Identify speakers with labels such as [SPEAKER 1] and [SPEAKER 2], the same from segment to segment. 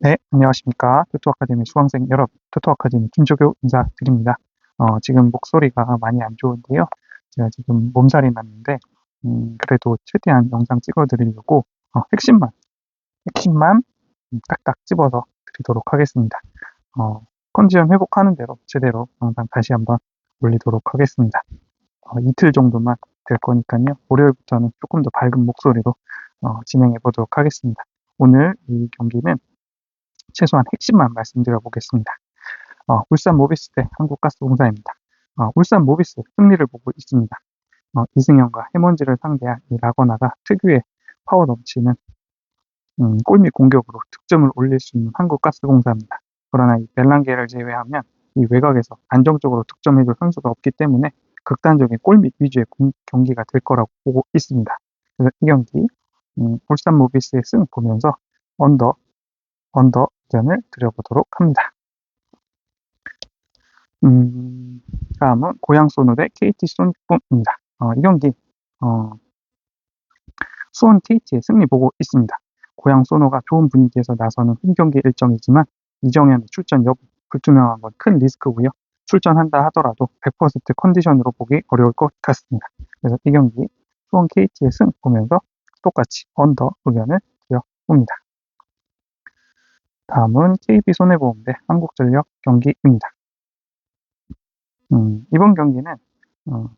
[SPEAKER 1] 네, 안녕하십니까. 투투 아카데미 수강생 여러분, 투투 아카데미 김조교 인사드립니다. 어, 지금 목소리가 많이 안 좋은데요. 제가 지금 몸살이 났는데, 음, 그래도 최대한 영상 찍어드리려고, 어, 핵심만, 핵심만 딱딱 집어서 드리도록 하겠습니다. 어, 컨디션 회복하는 대로 제대로 영상 다시 한번 올리도록 하겠습니다. 어, 이틀 정도만 될 거니까요. 월요일부터는 조금 더 밝은 목소리로 어, 진행해 보도록 하겠습니다. 오늘 이 경기는 최소한 핵심만 말씀드려 보겠습니다. 어, 울산 모비스 대 한국가스공사입니다. 어, 울산 모비스 승리를 보고 있습니다. 어, 이승현과 해먼지를 상대한 이 라거나가 특유의 파워 넘치는 음, 골밑 공격으로 득점을 올릴 수 있는 한국가스공사입니다. 그러나 이 벨랑게를 제외하면 이 외곽에서 안정적으로 득점해줄 선수가 없기 때문에 극단적인 골밑 위주의 공, 경기가 될 거라고 보고 있습니다. 그래서 이 경기 음, 울산 모비스의 승 보면서 언더 언더 의견을 드려보도록 합니다. 음, 다음은 고양 소노 대 KT 소닉붐입니다. 어, 이 경기 어, 수원 KT의 승리 보고 있습니다. 고양 소노가 좋은 분위기에서 나서는 홈 경기 일정이지만 이정현의 출전 여부 불투명한 건 큰 리스크고요. 출전한다 하더라도 100% 컨디션으로 보기 어려울 것 같습니다. 그래서 이 경기 수원 KT의 승 보면서 똑같이 언더 의견을 드려봅니다. 다음은 KB손해보험 대 한국전력 경기입니다. 음, 이번 경기는 어,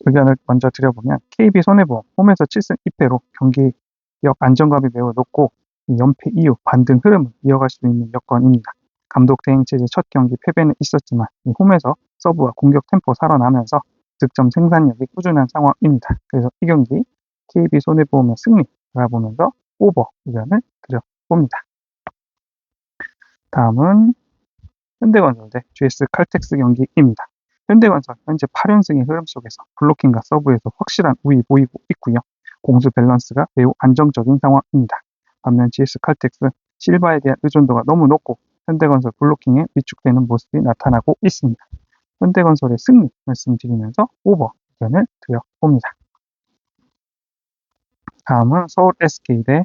[SPEAKER 1] 의견을 먼저 드려보면 KB손해보험 홈에서 7승 2패로 경기력 안정감이 매우 높고 연패 이후 반등 흐름을 이어갈 수 있는 여건입니다. 감독 대행 체제 첫 경기 패배는 있었지만 홈에서 서브와 공격 템포 살아나면서 득점 생산력이 꾸준한 상황입니다. 그래서 이 경기 KB손해보험의 승리 바라보면서 오버 의견을 드려봅니다. 다음은 현대건설 대 GS 칼텍스 경기입니다. 현대건설 현재 8연승의 흐름 속에서 블로킹과 서브에서 확실한 우위 보이고 있고요. 공수 밸런스가 매우 안정적인 상황입니다. 반면 GS 칼텍스 실바에 대한 의존도가 너무 높고 현대건설 블로킹에 위축되는 모습이 나타나고 있습니다. 현대건설의 승리 말씀드리면서 오버 의견을 드려봅니다. 다음은 서울 SK 대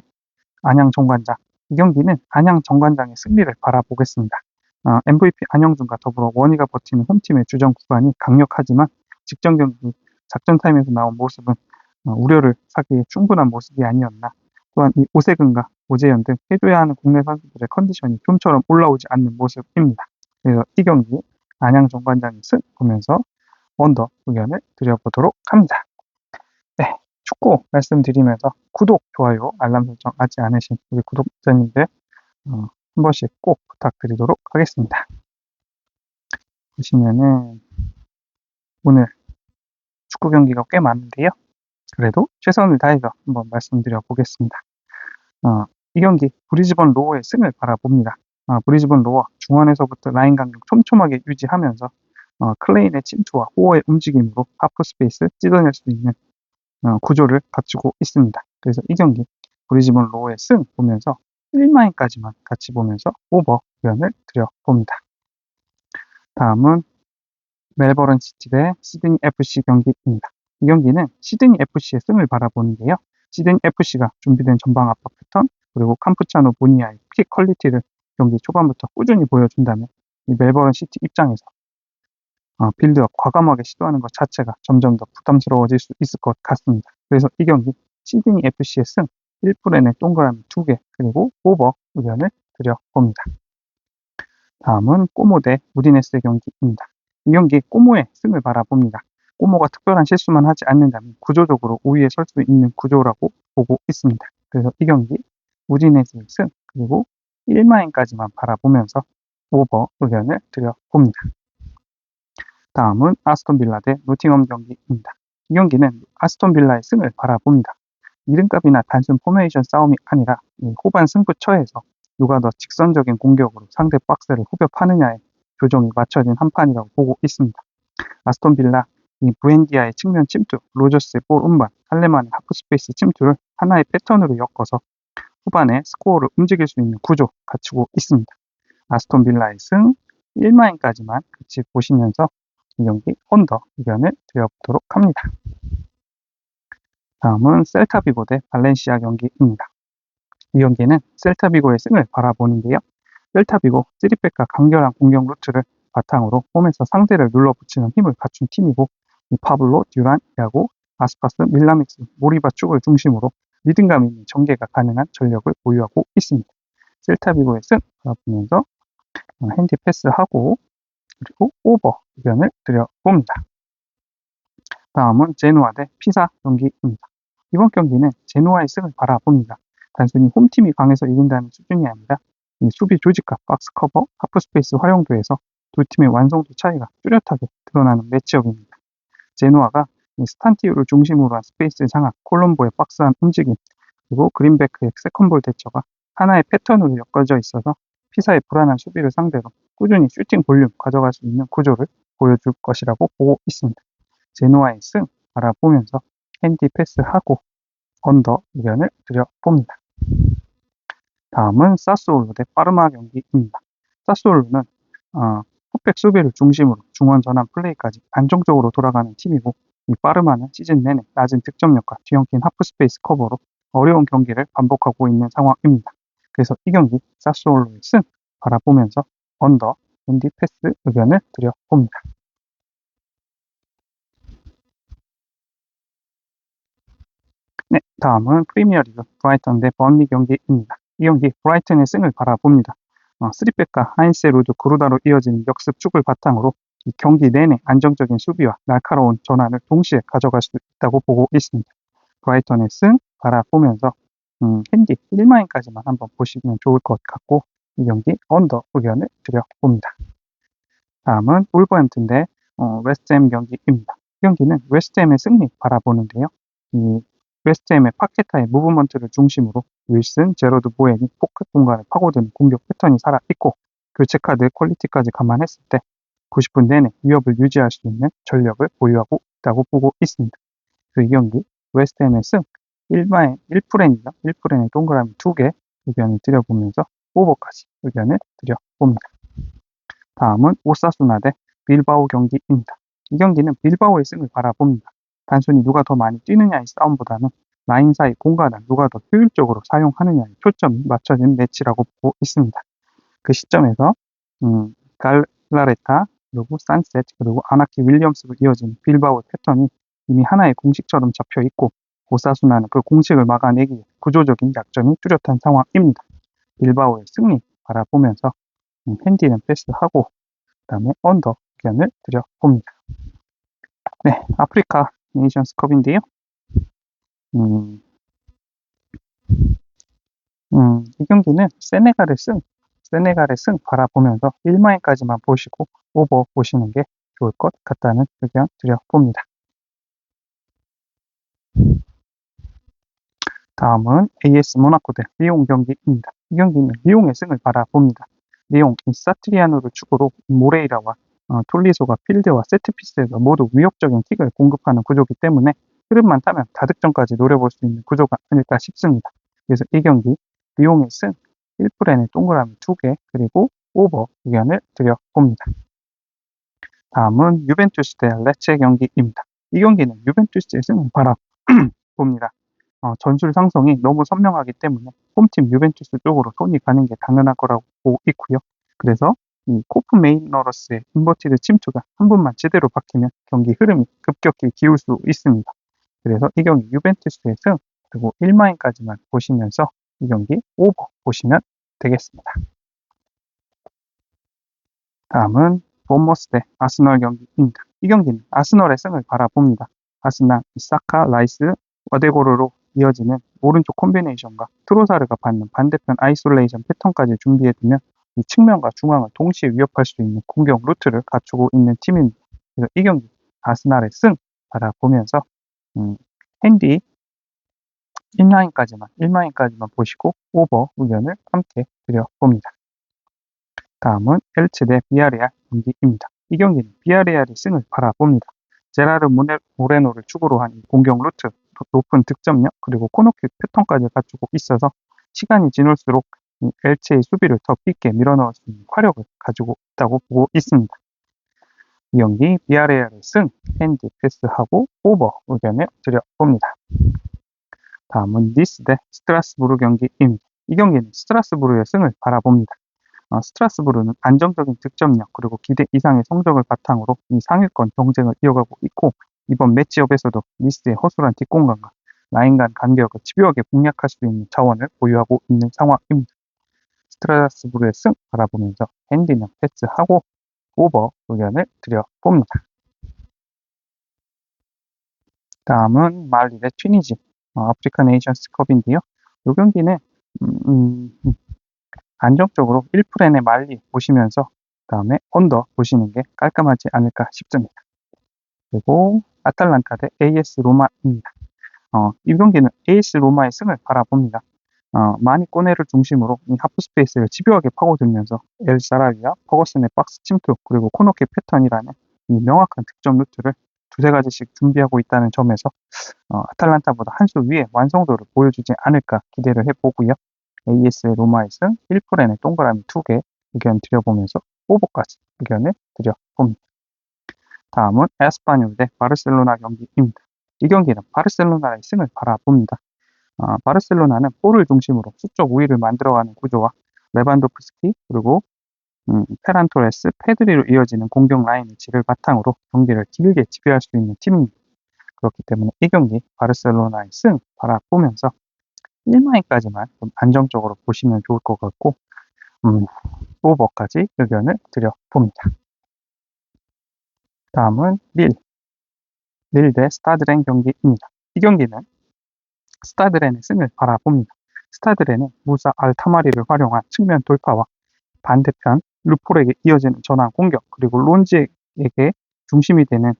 [SPEAKER 1] 안양 종관장 이 경기는 안양 정관장의 승리를 바라보겠습니다. 어, MVP 안영준과 더불어 원희가 버티는 홈팀의 주전 구간이 강력하지만 직전 경기 작전 타임에서 나온 모습은 어, 우려를 사기에 충분한 모습이 아니었나. 또한 이 오세근과 오재현 등 해줘야 하는 국내 선수들의 컨디션이 좀처럼 올라오지 않는 모습입니다. 그래서 이 경기 안양 정관장의 승 보면서 언더 의견을 드려보도록 합니다. 네, 축구 말씀드리면서 구독, 좋아요, 알람 설정 안 하신 우리 구독자님들 어, 한 번씩 꼭 부탁드리도록 하겠습니다. 보시면은 오늘 축구 경기가 꽤 많은데요. 그래도 최선을 다해서 한번 말씀드려 보겠습니다. 어, 이 경기 브리즈번 로어의 승을 바라봅니다. 어, 브리즈번 로어 중원에서부터 라인 간격 촘촘하게 유지하면서 어, 클레인의 침투와 호어의 움직임으로 하프 스페이스 찢어낼 수 있는 어, 구조를 갖추고 있습니다. 그래서 이 경기 브리즈번 로우의 승 보면서 1마인까지만 같이 보면서 오버 의견을 드려봅니다. 다음은 멜버른 시티 대 시드니 FC 경기입니다. 이 경기는 시드니 FC의 승을 바라보는데요. 시드니 FC가 준비된 전방 압박 패턴 그리고 캄푸차노 보니아의 킥 퀄리티를 경기 초반부터 꾸준히 보여준다면 이 멜버른 시티 입장에서 어, 빌드업 과감하게 시도하는 것 자체가 점점 더 부담스러워질 수 있을 것 같습니다. 그래서 이 경기 시드니 FC의 승 1불엔의 동그라미 2개 그리고 오버 의견을 드려봅니다. 다음은 꼬모 대 무디네스의 경기입니다. 이 경기 꼬모의 승을 바라봅니다. 꼬모가 특별한 실수만 하지 않는다면 구조적으로 우위에 설 수 있는 구조라고 보고 있습니다. 그래서 이 경기 무디네스의 승 그리고 1마인까지만 바라보면서 오버 의견을 드려봅니다. 다음은 아스톤 빌라 대 노팅엄 경기입니다. 이 경기는 아스톤 빌라의 승을 바라봅니다. 이름값이나 단순 포메이션 싸움이 아니라 후반 승부처에서 누가 더 직선적인 공격으로 상대 박스를 후벼 파느냐에 조정이 맞춰진 한 판이라고 보고 있습니다. 아스톤 빌라 이 부엔디아의 측면 침투, 로저스의 볼 운반, 할레만의 하프스페이스 침투를 하나의 패턴으로 엮어서 후반에 스코어를 움직일 수 있는 구조 갖추고 있습니다. 아스톤 빌라의 승 1마인까지만 같이 보시면서 이 경기 언더 의견을 드려보도록 합니다. 다음은 셀타비고 대 발렌시아 경기입니다. 이 경기는 셀타비고의 승을 바라보는데요. 셀타비고 3백과 간결한 공격 루트를 바탕으로 홈에서 상대를 눌러붙이는 힘을 갖춘 팀이고 이 파블로, 듀란, 야고, 아스파스, 밀라믹스, 모리바 축을 중심으로 리듬감 있는 전개가 가능한 전력을 보유하고 있습니다. 셀타비고의 승 바라보면서 어, 핸디 패스하고 그리고 오버 의견을 드려봅니다. 다음은 제노아 대 피사 경기입니다. 이번 경기는 제노아의 승을 바라봅니다. 단순히 홈팀이 강해서 이긴다는 수준이 아니라 이 수비 조직과 박스 커버, 하프 스페이스 활용도에서 두 팀의 완성도 차이가 뚜렷하게 드러나는 매치업입니다. 제노아가 스탄티우를 중심으로 한 스페이스 장악, 콜롬보의 박스한 움직임, 그리고 그린베크의 세컨볼 대처가 하나의 패턴으로 엮어져 있어서 피사의 불안한 수비를 상대로 꾸준히 슈팅 볼륨 가져갈 수 있는 구조를 보여줄 것이라고 보고 있습니다. 제노아의 승 바라보면서 핸디 패스하고 언더 의견을 드려봅니다. 다음은 사스올로 대 파르마 경기입니다. 사스올로는 어, 풋백 수비를 중심으로 중원 전환 플레이까지 안정적으로 돌아가는 팀이고 이 파르마는 시즌 내내 낮은 득점력과 뒤엉킨 하프 스페이스 커버로 어려운 경기를 반복하고 있는 상황입니다. 그래서 이 경기 사스올로의 승 바라보면서 언더 핸디 패스 의견을 드려봅니다. 네, 다음은 프리미어리그 브라이턴 대 번리 경기입니다. 이 경기 브라이턴의 승을 바라봅니다. 어, 3백과 하인세 루드 그루다로 이어지는 역습 축을 바탕으로 이 경기 내내 안정적인 수비와 날카로운 전환을 동시에 가져갈 수 있다고 보고 있습니다. 브라이턴의 승 바라보면서 음, 핸디 1마인까지만 한번 보시면 좋을 것 같고 이 경기 언더 의견을 드려봅니다. 다음은 울버햄튼 대 어, 웨스트햄 경기입니다. 이 경기는 웨스트햄의 승리 바라보는데요. 이 웨스트햄의 파케타의 무브먼트를 중심으로 윌슨, 제로드 보엔이 포크 공간을 파고드는 공격 패턴이 살아있고 교체 카드의 퀄리티까지 감안했을 때 90분 내내 위협을 유지할 수 있는 전력을 보유하고 있다고 보고 있습니다. 그 이 경기 웨스트햄의 승 1마에 1프렌이죠. 1프렌에 동그라미 2개 의견을 드려보면서 오버까지 의견을 드려봅니다. 다음은 오사수나 대 빌바오 경기입니다. 이 경기는 빌바오의 승을 바라봅니다. 단순히 누가 더 많이 뛰느냐의 싸움보다는 라인 사이 공간을 누가 더 효율적으로 사용하느냐에 초점이 맞춰진 매치라고 보고 있습니다. 그 시점에서 음, 갈라레타, 그리고 산셋, 그리고 아나키 윌리엄스로 이어진 빌바오의 패턴이 이미 하나의 공식처럼 잡혀 있고 오사수나는 그 공식을 막아내기 구조적인 약점이 뚜렷한 상황입니다. 빌바오의 승리 바라보면서 음, 핸디는 패스하고 그 다음에 언더 의견을 드려봅니다. 네, 아프리카 네이션스컵인데요. 음, 음, 이 경기는 세네갈의 승, 세네갈의 승 바라보면서 1마인까지만 보시고 오버 보시는 게 좋을 것 같다는 의견 드려봅니다. 다음은 AS 모나코 대 리옹 경기입니다. 이 경기는 리옹의 승을 바라봅니다. 리옹, 사트리아노를 축으로 모레이라와 어, 톨리소가 필드와 세트피스에서 모두 위협적인 킥을 공급하는 구조이기 때문에 흐름만 타면 다득점까지 노려볼 수 있는 구조가 아닐까 싶습니다. 그래서 이 경기 리옹의 승 1프렌의 동그라미 2개 그리고 오버 의견을 드려봅니다. 다음은 유벤투스 대 레체 경기입니다. 이 경기는 유벤투스의 승을 바라봅니다. 어, 전술 상성이 너무 선명하기 때문에 홈팀 유벤투스 쪽으로 손이 가는 게 당연할 거라고 보고 있고요. 그래서 이 코프 메이너러스의 인버티드 침투가 한 번만 제대로 박히면 경기 흐름이 급격히 기울 수 있습니다. 그래서 이 경기 유벤투스의 승 그리고 1마인까지만 보시면서 이 경기 오버 보시면 되겠습니다. 다음은 본머스 대 아스널 경기입니다. 이 경기는 아스널의 승을 바라봅니다. 아스날, 이사카, 라이스, 어데고르로 이어지는 오른쪽 콤비네이션과 트로사르가 받는 반대편 아이솔레이션 패턴까지 준비해두면 이 측면과 중앙을 동시에 위협할 수 있는 공격 루트를 갖추고 있는 팀입니다. 그래서 이 경기 아스날의 승 바라보면서 음, 핸디 1라인까지만 1라인까지만 보시고 오버 의견을 함께 드려봅니다. 다음은 엘치 대 비아레알 경기입니다. 이 경기는 비아레알의 승을 바라봅니다. 제라르 모레노를 축으로 한 공격 루트, 높은 득점력, 그리고 코너킥 패턴까지 갖추고 있어서 시간이 지날수록 엘체의 수비를 더 깊게 밀어넣을 수 있는 화력을 가지고 있다고 보고 있습니다. 이 경기 비아레알의 승, 핸디 패스하고 오버 의견을 드려봅니다. 다음은 니스 대 스트라스부르 경기입니다. 이 경기는 스트라스부르의 승을 바라봅니다. 어, 스트라스부르는 안정적인 득점력 그리고 기대 이상의 성적을 바탕으로 이 상위권 경쟁을 이어가고 있고 이번 매치업에서도 니스의 허술한 뒷공간과 라인 간 간격을 집요하게 공략할 수 있는 자원을 보유하고 있는 상황입니다. 스트라스부르의 승 바라보면서 핸디는 패스하고 오버 의견을 드려봅니다. 다음은 말리의 튀니지 어, 아프리카 네이션스 컵인데요. 이 경기는 음, 음, 안정적으로 1프렌의 말리 보시면서 다음에 언더 보시는 게 깔끔하지 않을까 싶습니다. 그리고 아탈란타 대 AS 로마입니다. 어, 이 경기는 AS 로마의 승을 바라봅니다. 어, 마니 꼬네를 중심으로 이 하프 스페이스를 집요하게 파고들면서 엘 사라비와 퍼거슨의 박스 침투 그리고 코너킥 패턴이라는 이 명확한 득점 루트를 두세 가지씩 준비하고 있다는 점에서 어, 아탈란타보다 한 수 위에 완성도를 보여주지 않을까 기대를 해보고요. AS의 로마의 승 1프렌의 동그라미 2개 의견 드려보면서 오버까지 의견을 드려봅니다. 다음은 에스파뇰 대 바르셀로나 경기입니다. 이 경기는 바르셀로나의 승을 바라봅니다. 어, 바르셀로나는 볼을 중심으로 수적 우위를 만들어가는 구조와 레반도프스키 그리고 음, 페란토레스, 페드리로 이어지는 공격 라인의 질을 바탕으로 경기를 길게 지배할 수 있는 팀입니다. 그렇기 때문에 이 경기 바르셀로나의 승 바라보면서 1마인까지만 좀 안정적으로 보시면 좋을 것 같고 음, 오버까지 의견을 드려봅니다. 다음은 릴, 릴 대 스타드렌 경기입니다. 이 경기는 스타드렌의 승을 바라봅니다. 스타드렌은 무사 알타마리를 활용한 측면 돌파와 반대편 루폴에게 이어지는 전환 공격 그리고 론지에게 중심이 되는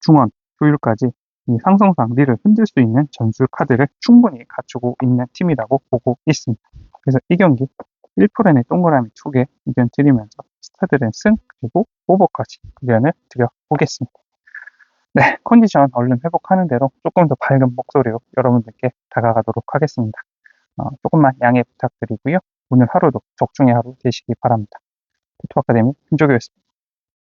[SPEAKER 1] 중원 조율까지 이 상성상 리를 흔들 수 있는 전술 카드를 충분히 갖추고 있는 팀이라고 보고 있습니다. 그래서 이 경기 1프렌의 동그라미 2개 의견 드리면서 스타드렌 승 그리고 오버까지 의견을 드려보겠습니다. 네, 컨디션 얼른 회복하는 대로 조금 더 밝은 목소리로 여러분들께 다가가도록 하겠습니다. 어, 조금만 양해 부탁드리고요. 오늘 하루도 적중의 하루 되시기 바랍니다. 투투아카데미 김조교였습니다.